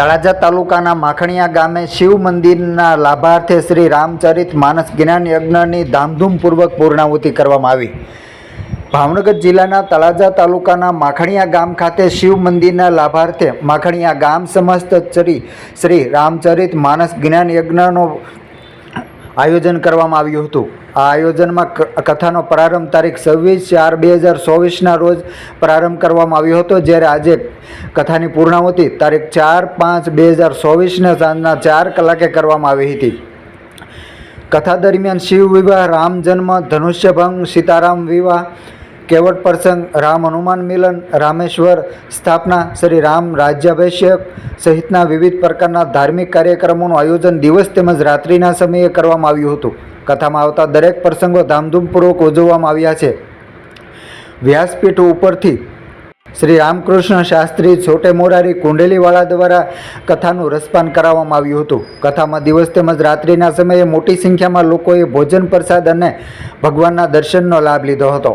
તળાજા તાલુકાના માખણીયા ગામે શિવ મંદિરના લાભાર્થે શ્રી રામચરિત માનસ જ્ઞાન યજ્ઞની ધામધૂમપૂર્વક પૂર્ણાહુતિ કરવામાં આવી. ભાવનગર જિલ્લાના તળાજા તાલુકાના માખણીયા ગામ ખાતે શિવ મંદિરના લાભાર્થે માખણીયા ગામ સમસ્ત ચરી શ્રી રામચરિત માનસ જ્ઞાન યજ્ઞનો આયોજન કરવામાં આવ્યું હતું. આ આયોજનમાં કથાનો પ્રારંભ તારીખ છવ્વીસ ચાર બે હજાર ચોવીસના રોજ પ્રારંભ કરવામાં આવ્યો હતો, જ્યારે આજે કથાની પૂર્ણાહુતિ તારીખ ચાર પાંચ બે હજાર ચોવીસને સાંજના ચાર કલાકે કરવામાં આવી હતી. કથા દરમિયાન શિવ વિવાહ, રામ જન્મ ધનુષ્યભંગ સીતારામ વિવાહ કેવટ પ્રસંગ રામ હનુમાન મિલન, રામેશ્વર, સ્થાપના શ્રી રામ રાજ્યાભિષેક સહિતના વિવિધ પ્રકારના ધાર્મિક કાર્યક્રમોનું આયોજન દિવસ તેમજ રાત્રિના સમયે કરવામાં આવ્યું હતું. કથામાં આવતા દરેક પ્રસંગો ધામધૂમપૂર્વક ઉજવવામાં આવ્યા છે. વ્યાસપીઠ ઉપરથી શ્રી રામકૃષ્ણ શાસ્ત્રી છોટે મોરારી કુંડેલીવાળા દ્વારા કથાનું રસપાન કરાવવામાં આવ્યું હતું. કથામાં દિવસ તેમજ રાત્રિના સમયે મોટી સંખ્યામાં લોકોએ ભોજન પ્રસાદ અને ભગવાનના દર્શનનો લાભ લીધો હતો.